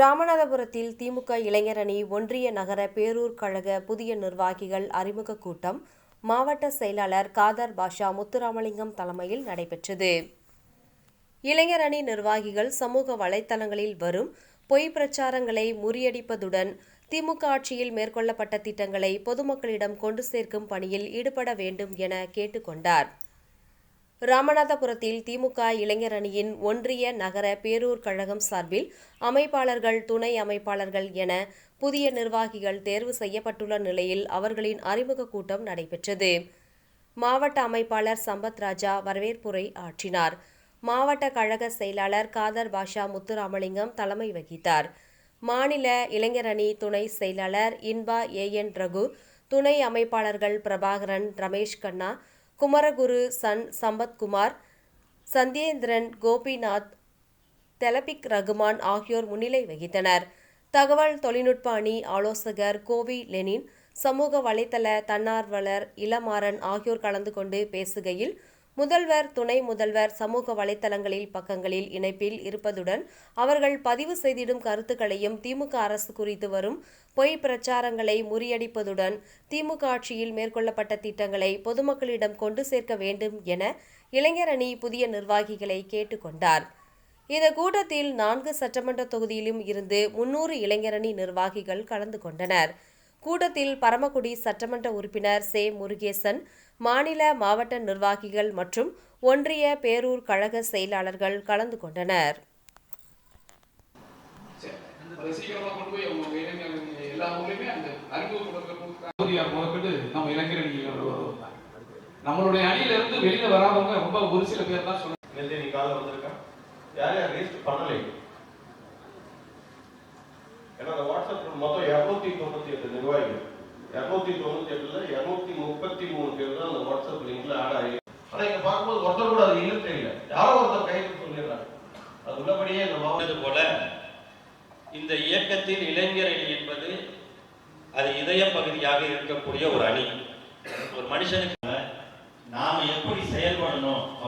ராமநாதபுரத்தில் திமுக இளைஞரணி ஒன்றிய நகர பேரூர் கழக புதிய நிர்வாகிகள் அறிமுக கூட்டம் மாவட்ட செயலாளர் காதர் பாஷா முத்துராமலிங்கம் தலைமையில் நடைபெற்றது. இளைஞரணி நிர்வாகிகள் சமூக வலைதளங்களில் வரும் பொய் பிரச்சாரங்களை முறியடிப்பதுடன் திமுக ஆட்சியில் மேற்கொள்ளப்பட்ட திட்டங்களை பொதுமக்களிடம் கொண்டு சேர்க்கும் பணியில் ஈடுபட வேண்டும் என கேட்டுக்கொண்டார். ராமநாதபுரத்தில் திமுக இளைஞரணியின் ஒன்றிய நகர பேரூர் கழகம் சார்பில் அமைப்பாளர்கள் துணை அமைப்பாளர்கள் என புதிய நிர்வாகிகள் தேர்வு செய்யப்பட்டுள்ள நிலையில் அவர்களின் அறிமுக கூட்டம் நடைபெற்றது. மாவட்ட அமைப்பாளர் சம்பத் ராஜா வரவேற்புரை ஆற்றினார். மாவட்ட கழக செயலாளர் காதர் பாஷா முத்துராமலிங்கம் தலைமை வகித்தார். மாநில இளைஞரணி துணை செயலாளர் இன்பா ஏ என் ரகு துணை அமைப்பாளர்கள் பிரபாகரன் ரமேஷ் கண்ணா குமரகுரு சன் சம்பத்குமார் சந்தியேந்திரன் கோபிநாத் தெலபிக் ரகுமான் ஆகியோர் முன்னிலை வகித்தனர். தகவல் தொழில்நுட்ப அணி ஆலோசகர் கோவி லெனின் சமூக வலைதள தன்னார்வலர் இளமாறன் ஆகியோர் கலந்து கொண்டு பேசுகையில் முதல்வர் துணை முதல்வர் சமூக வலைதளங்களில் பக்கங்களில் இணைப்பில் இருப்பதுடன் அவர்கள் பதிவு செய்திடும் கருத்துக்களையும் திமுக அரசு குறித்து வரும் பொய் பிரச்சாரங்களை முறியடிப்பதுடன் திமுக ஆட்சியில் மேற்கொள்ளப்பட்ட திட்டங்களை பொதுமக்களிடம் கொண்டு சேர்க்க வேண்டும் என இளைஞரணி புதிய நிர்வாகிகளை கேட்டுக்கொண்டார் இந்த கூட்டத்தில் நான்கு சட்டமன்ற தொகுதியிலும் இருந்து முன்னூறு இளைஞரணி நிர்வாகிகள் கலந்து கொண்டனர். கூட்டத்தில் பரமக்குடி சட்டமன்ற உறுப்பினர் சே. முருகேசன் மாநில மாவட்ட நிர்வாகிகள் மற்றும் ஒன்றிய பேரூர் கழக செயலாளர்கள் கலந்து கொண்டனர். நம்மளுடைய அணியில இருந்து வெளியில வராதவங்க ரொம்ப ஒரு சில பேர் தான் சொல்ல நேற்று நீ காலைல வந்திருக்கேன் யார் யார் பண்ணலை ஏன்னா அந்த வாட்ஸ்அப் மொத்தம் தொண்ணூத்தி எட்டு நிர்வாகிகள் இரநூத்தி தொண்ணூத்தி எட்டுல இருநூத்தி முப்பத்தி மூணு பேர் தான் அந்த வாட்ஸ்அப் லிங்க்ல ஆட் ஆகி ஆனா இங்க பார்க்கும்போது ஒருத்தர் கூட அது இல்ல. தெரியல யாரோ ஒருத்தர் கையில் சொல்லிடுறாங்க. அது உள்ளபடியே இந்த மாவட்டம் சொன்னது போல இந்த இயக்கத்தில் இளைஞர் அணி என்பது அது இதய பகுதியாக இருக்கக்கூடிய ஒரு அணி. ஒரு மனுஷனுக்கு நாம எப்படி செயல்படணும்?